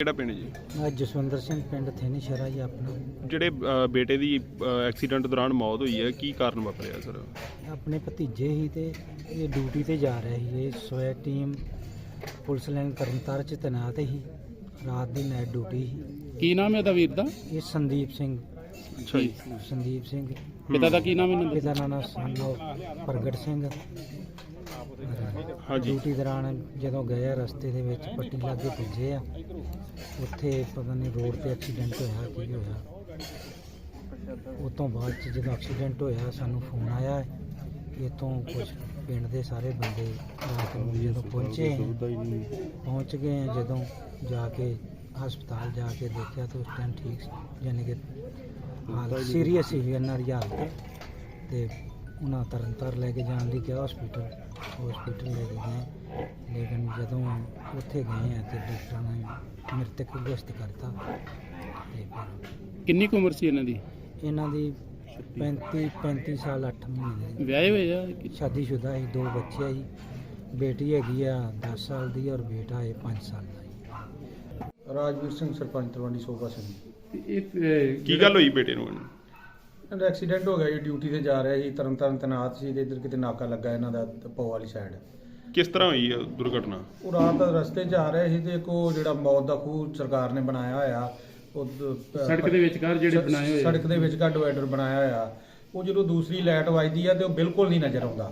ਕਿਹੜਾ ਪਿੰਡ ਜੀ? ਮੈਂ ਜਸਵਿੰਦਰ ਸਿੰਘ ਪਿੰਡ ਥੇਨੀ ਸ਼ਹਿਰਾ ਜੀ ਆਪਣਾ। ਜਿਹੜੇ ਅ, ਬੇਟੇ ਦੀ ਐਕਸੀਡੈਂਟ ਦੌਰਾਨ ਮੌਤ ਹੋਈ ਹੈ ਕੀ ਕਾਰਨ ਵਾਪਰਿਆ ਸਰ? ਆਪਣੇ ਭਤੀਜੇ ਹੀ ਤੇ ਇਹ ਡਿਊਟੀ ਤੇ ਜਾ ਰਿਹਾ ਸੀ। ਇਹ ਸਵੈ ਟੀਮ ਪੁਲਿਸ ਲਾਈਨ ਕਰਨਤਾਰ ਚ ਤੈਨਾਤ ਸੀ। ਰਾਤ ਦੀ ਨਾਈਟ ਡਿਊਟੀ ਸੀ। ਕੀ ਨਾਮ ਹੈ ਇਹਦਾ ਵੀਰ ਦਾ? ਇਹ ਸੰਦੀਪ ਸਿੰਘ। ਅੱਛਾ ਜੀ। ਸੰਦੀਪ ਸਿੰਘ। ਪਿਤਾ ਦਾ ਕੀ ਨਾਮ ਹੈ ਇਹਨਾਂ ਪਿਤਾ ਦਾ ਨਾਮ ਸਾਨੂੰ ਪ੍ਰਗਟ ਸਿੰਘ। ਹਾਂਜੀ। ਡਿਊਟੀ ਦੌਰਾਨ ਜਦੋਂ ਗਏ ਆ ਰਸਤੇ ਦੇ ਵਿੱਚ ਪੱਟੀ ਲਾਗੇ ਪੁੱਜੇ ਆ ਉੱਥੇ ਪਤਾ ਨਹੀਂ ਰੋਡ ਤੇ ਐਕਸੀਡੈਂਟ ਹੋਇਆ ਕੀ ਹੋਇਆ। ਉਹ ਤੋਂ ਬਾਅਦ ਚ ਜਦੋਂ ਐਕਸੀਡੈਂਟ ਹੋਇਆ ਸਾਨੂੰ ਫੋਨ ਆਇਆ ਇਤੋਂ ਕੁਝ ਪਿੰਡ ਦੇ ਸਾਰੇ ਬੰਦੇ ਰਾਤ ਨੂੰ ਜਦੋਂ ਪਹੁੰਚੇ ਪਹੁੰਚ ਗਏ ਆ ਜਦੋਂ ਜਾ ਕੇ ਹਸਪਤਾਲ ਜਾ ਕੇ ਦੇਖਿਆ ਤਾਂ ਉਸ ਟਾਈਮ ਠੀਕ ਸੀ ਯਾਨੀ ਕਿ ਹਾਲਤ ਸੀਰੀਅਸ ਸੀ। ਇਹਨਾਂ ਦੀ ਹਾਲਤ ਤੇ ਉਹਨਾਂ ਤਰਨਤਾਰ ਲੈ ਕੇ ਜਾਣ ਲਈ ਕਿਹਾ ਹਸਪੀਟਲ ਹਸਪੀਟਲ ਲੈ ਕੇ ਗਏ ਲੇਕਿਨ ਜਦੋਂ ਉੱਥੇ ਗਏ ਆ ਤੇ ਡਾਕਟਰਾਂ ਨੇ ਮ੍ਰਿਤਕ ਘੋਸ਼ਿਤ ਕਰਤਾ ਤੇ ਫਿਰ ਕਿੰਨੀ ਕੁ ਉਮਰ ਸੀ ਇਹਨਾਂ ਦੀ? ਇਹਨਾਂ ਦੀ 35 35 ਸਾਲ 8 ਮਹੀਨੇ ਦੀ। ਵਿਆਹੇ ਹੋਏ ਆ ਕਿ- ਸ਼ਾਦੀशुदा ਸੀ ਦੋ ਬੱਚੇ ਆ ਜੀ। ਬੇਟੀ ਹੈਗੀ ਆ 10 ਸਾਲ ਦੀ ਔਰ ਬੇਟਾ ਹੈ 5 ਸਾਲ ਦਾ ਜੀ। ਰਾਜਵੀਰ ਸਿੰਘ ਸਰਪੰਚ ਤਲਵੰਡੀ ਸੋਭਾ ਸਿੰਘ। ਤੇ ਇਹ ਅਹ, ਕੀ ਗੱਲ ਹੋਈ ਬੇਟੇ ਨੂੰ ਇਹਦਾ ਐਕਸੀਡੈਂਟ ਹੋ ਗਿਆ ਜੀ ਡਿਊਟੀ ਤੇ ਜਾ ਰਿਹਾ ਸੀ ਤਰਨ ਤਾਰਨ ਤੈਨਾਤ ਸੀ ਤੇ ਇੱਧਰ ਕਿਤੇ ਨਾਕਾ ਲੱਗਾ ਇਹਨਾਂ ਦਾ ਪੋ ਵਾਲੀ ਸਾਈਡ ਕਿਸ ਤਰ੍ਹਾਂ ਹੋਈ ਹੈ ਦੁਰਘਟਨਾ? ਉਹ ਰਾਤ ਦਾ ਰਸਤੇ 'ਚ ਆ ਰਹੇ ਸੀ ਤੇ ਇੱਕ ਉਹ ਜਿਹੜਾ ਮੌਤ ਦਾ ਖੂਹ ਸਰਕਾਰ ਨੇ ਬਣਾਇਆ ਹੋਇਆ ਉਹ ਦ- ਸੜਕ ਦੇ ਵਿਚਕਾਰ ਜਿਹੜੇ ਬਣਾਏ ਹੋਏ। ਸੜਕ ਦੇ ਵਿੱਚ ਕਾ ਡਿਵਾਈਡਰ ਬਣਾਇਆ ਹੋਇਆ। ਉਹ ਜਦੋਂ ਦੂਸਰੀ ਲਾਈਟ ਵੱਜਦੀ ਆ ਤੇ ਉਹ ਬਿਲਕੁਲ ਨਹੀਂ ਨਜ਼ਰ ਆਉਂਦਾ।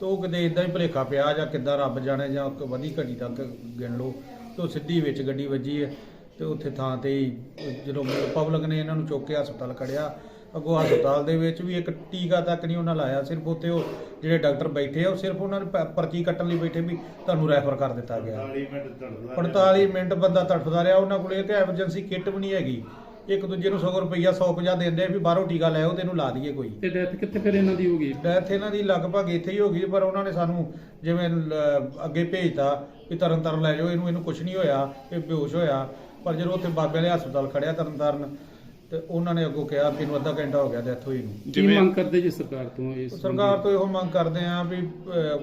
ਤੇ ਉਹ ਕਿਤੇ ਇਦਾਂ ਹੀ ਭੁਲੇਖਾ ਪਿਆ ਜਾਂ ਕਿੱਦਾਂ ਰੱਬ ਜਾਣੇ ਜਾਂ ਕੋਈ ਵਧੀ ਘਟੀ ਤੱਕ ਗਿਣ ਲਓ ਤੇ ਉਹ ਸਿੱਧੀ ਵਿੱਚ ਗੱਡੀ ਵੱਜੀ ਹੈ ਤੇ ਉੱਥੇ ਥਾਂ ਤੇ ਹੀ ਜਦੋਂ ਪਬਲਿਕ ਨੇ ਇਹਨਾਂ ਨੂੰ ਚੁੱਕ ਕੇ ਹਸਪਤਾਲ ਖੜਿਆ ਅੱਗੋਂ ਹਸਪਤਾਲ ਦੇ ਵਿੱਚ ਵੀ ਇੱਕ ਟੀਕਾ ਤੱਕ ਨਹੀਂ ਉਹਨਾਂ ਲਾਇਆ ਸਿਰਫ ਉੱਥੇ ਉਹ ਜਿਹੜੇ ਡਾਕਟਰ ਬੈਠੇ ਆ ਉਹ ਸਿਰਫ ਉਹਨਾਂ ਨੇ ਪ- ਪਰਚੀ ਕੱਟਣ ਲਈ ਬੈਠੇ ਵੀ ਤੁਹਾਨੂੰ ਰੈਫਰ ਕਰ ਦਿੱਤਾ ਗਿਆ। 45 ਮਿੰਟ ਬੰਦਾ ਤੜਫਦਾ ਰਿਹਾ ਉਹਨਾਂ ਕੋਲ ਇੱਕ ਐਮਰਜੈਂਸੀ ਕਿੱਟ ਵੀ ਨਹੀਂ ਹੈਗੀ। ਇੱਕ ਦੂਜੇ ਨੂੰ 100 ਰੁਪਈਆ 150 ਦਿੰਦੇ ਆ ਵੀ ਬਾਹਰੋਂ ਟੀਕਾ ਲੈ ਆਓ ਤੇ ਇਹਨੂੰ ਲਾ ਦਈਏ ਕੋਈ। ਤੇ ਡੈਥ ਕਿੱਥੇ ਫਿਰ ਇਹਨਾਂ ਦੀ ਹੋ ਗਈ? ਡੈਥ ਇਹਨਾਂ ਦੀ ਲਗਭਗ ਇੱਥੇ ਹੀ ਹੋ ਗਈ ਪਰ ਉਹਨਾਂ ਨੇ ਸਾਨੂੰ ਜਿਵੇਂ ਲ- ਅੱਗੇ ਭੇਜਤਾ ਵੀ ਤਰਨ ਤਾਰਨ ਲੈ ਜਾਓ ਇਹਨੂੰ ਇਹਨੂੰ ਕੁਝ ਨਹੀਂ ਹੋਇਆ ਇਹ ਬੇਹੋਸ਼ ਹੋਇਆ। ਪਰ ਜਦੋਂ ਉੱਥੇ ਬਾਬੇ ਵਾਲੇ ਹਸਪਤਾਲ ਖੜਿਆ ਤਰਨ ਤਾਰਨ ਤੇ ਉਹਨਾਂ ਨੇ ਅੱਗੋਂ ਕਿਹਾ ਵੀ ਇਹਨੂੰ ਅੱਧਾ ਘੰਟਾ ਹੋ ਗਿਆ ਡੈਥ ਹੋਈ ਨੂੰ। ਕੀ ਮੰਗ ਕਰਦੇ ਜੀ ਸਰਕਾਰ ਤੋਂ ਇਸ ਸਰਕਾਰ ਤੋਂ ਇਹੋ ਮੰਗ ਕਰਦੇ ਆਂ ਵੀ ਅਹ,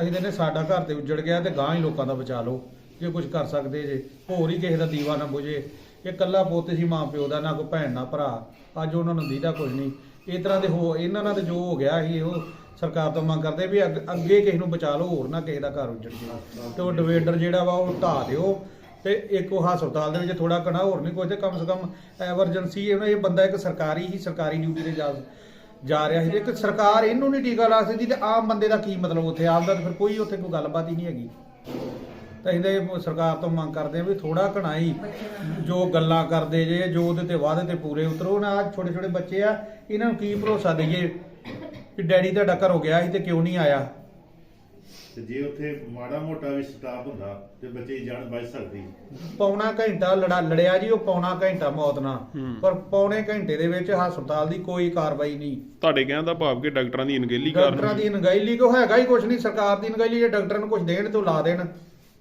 ਅਸੀਂ ਕਹਿੰਦੇ ਸਾਡਾ ਘਰ ਤੇ ਉੱਜੜ ਗਿਆ ਤੇ ਗਾਂ ਹੀ ਲੋਕਾਂ ਦਾ ਬਚਾ ਲਓ ਜੇ ਕੁਝ ਕਰ ਸਕਦੇ ਜੇ ਹੋਰ ਹੀ ਕਿਸੇ ਦਾ ਦੀਵਾ ਨਾ ਬੁਝੇ। ਇਹ ਕੱਲਾ ਪੁੱਤ ਸੀ ਮਾਂ ਪਿਓ ਦਾ ਨਾ ਕੋਈ ਭੈਣ ਨਾ ਭਰਾ। ਅੱਜ ਉਹਨਾਂ ਨੂੰ ਦੀਦਾ ਕੁਝ ਨਹੀਂ। ਇਸ ਤਰ੍ਹਾਂ ਦੇ ਹੋ ਇਹਨਾਂ ਨਾਲ ਤੇ ਜੋ ਹੋ ਗਿਆ ਸੀ ਉਹ ਸਰਕਾਰ ਤੋਂ ਮੰਗ ਕਰਦੇ ਵੀ ਅੱਗ- ਅੱਗੇ ਕਿਸੇ ਨੂੰ ਬਚਾ ਲਓ ਹੋਰ ਨਾ ਕਿਸੇ ਦਾ ਘਰ ਉੱਜੜ ਜੇ ਤੇ ਉਹ ਡਿਵਾਈਡਰ ਜਿਹੜਾ ਵਾ ਉਹ ਢਾਹ ਦਿਓ। ਤੇ ਇੱਕ ਉਹ ਹਸਪਤਾਲ ਦੇ ਵਿੱਚ ਥੋੜਾ ਕਣਾ ਹੋਰ ਨਹੀਂ ਕੁਝ ਤੇ ਕਮ ਸੇ ਕਮ ਐਮਰਜੈਂਸੀ ਇਹ ਬੰਦਾ ਇੱਕ ਸਰਕਾਰੀ ਹੀ, ਸਰਕਾਰੀ ਡਿਊਟੀ ਤੇ ਜਾ ਜਾ ਰਿਹਾ ਸੀ। ਇੱਕ ਸਰਕਾਰ ਇਹਨੂੰ ਨਹੀਂ ਟੀਕਾ ਲਾ ਸਕਦੀ ਤੇ ਆਮ ਬੰਦੇ ਦਾ ਕੀ ਮਤਲਬ ਉੱਥੇ? ਆਮ ਦਾ ਫਿਰ ਕੋਈ ਉੱਥੇ ਕੋਈ ਗੱਲਬਾਤ ਹੀ ਨਹੀਂ ਹੈਗੀ। ਤਾਂ ਇਹਦੇ ਸਰਕਾਰ ਤੋਂ ਮੰਗ ਕਰਦੇ ਆ ਵੀ ਥੋੜਾ ਕਣਾਈ ਜੋ ਗੱਲਾਂ ਕਰਦੇ ਜੇ, ਜੋ ਉਹਦੇ ਤੇ ਵਾਅਦੇ ਤੇ ਪੂਰੇ ਉਤਰੋ ਨਾ। ਆਹ ਛੋਟੇ ਛੋਟੇ ਬੱਚੇ ਆ, ਇਹਨਾਂ ਨੂੰ ਕੀ ਭਰੋਸਾ ਦਈਏ? ਵੀ ਡੈਡੀ ਤੁਹਾਡਾ ਘਰੋਂ ਗਿਆ ਸੀ ਤੇ ਕਿਉਂ ਨਹੀਂ ਆਇਆ? ਤੇ ਜੇ ਉੱਥੇ ਮਾੜਾ ਮੋਟਾ ਵੀ ਸਟਾਫ ਹੁੰਦਾ ਤੇ ਬੱਚੇ ਦੀ ਜਾਨ ਬਚ ਸਕਦੀ। ਪੌਣਾ ਘੰਟਾ ਲੜਾ ਲੜਿਆ ਜੀ ਉਹ ਪੌਣਾ ਘੰਟਾ ਮੌਤ ਨਾਲ। ਪਰ ਪੌਣੇ ਘੰਟੇ ਦੇ ਵਿੱਚ ਹਸਪਤਾਲ ਦੀ ਕੋਈ ਕਾਰਵਾਈ ਨਹੀਂ। ਤੁਹਾਡੇ ਕਹਿਣ ਦਾ ਭਾਵ ਕਿ ਡਾਕਟਰਾਂ ਦੀ ਅਣਗਹਿਲੀ ਡਾਕਟਰਾਂ ਕਾਰਨ ਦੀ ਅਣਗਹਿਲੀ ਕੋ ਹੈਗਾ ਹੀ ਕੁਝ ਨਹੀਂ? ਸਰਕਾਰ ਦੀ ਅਣਗਹਿਲੀ ਜੇ ਡਾਕਟਰਾਂ ਨੂੰ ਕੁਝ ਦੇਣ ਤੋਂ ਲਾ ਦੇਣ।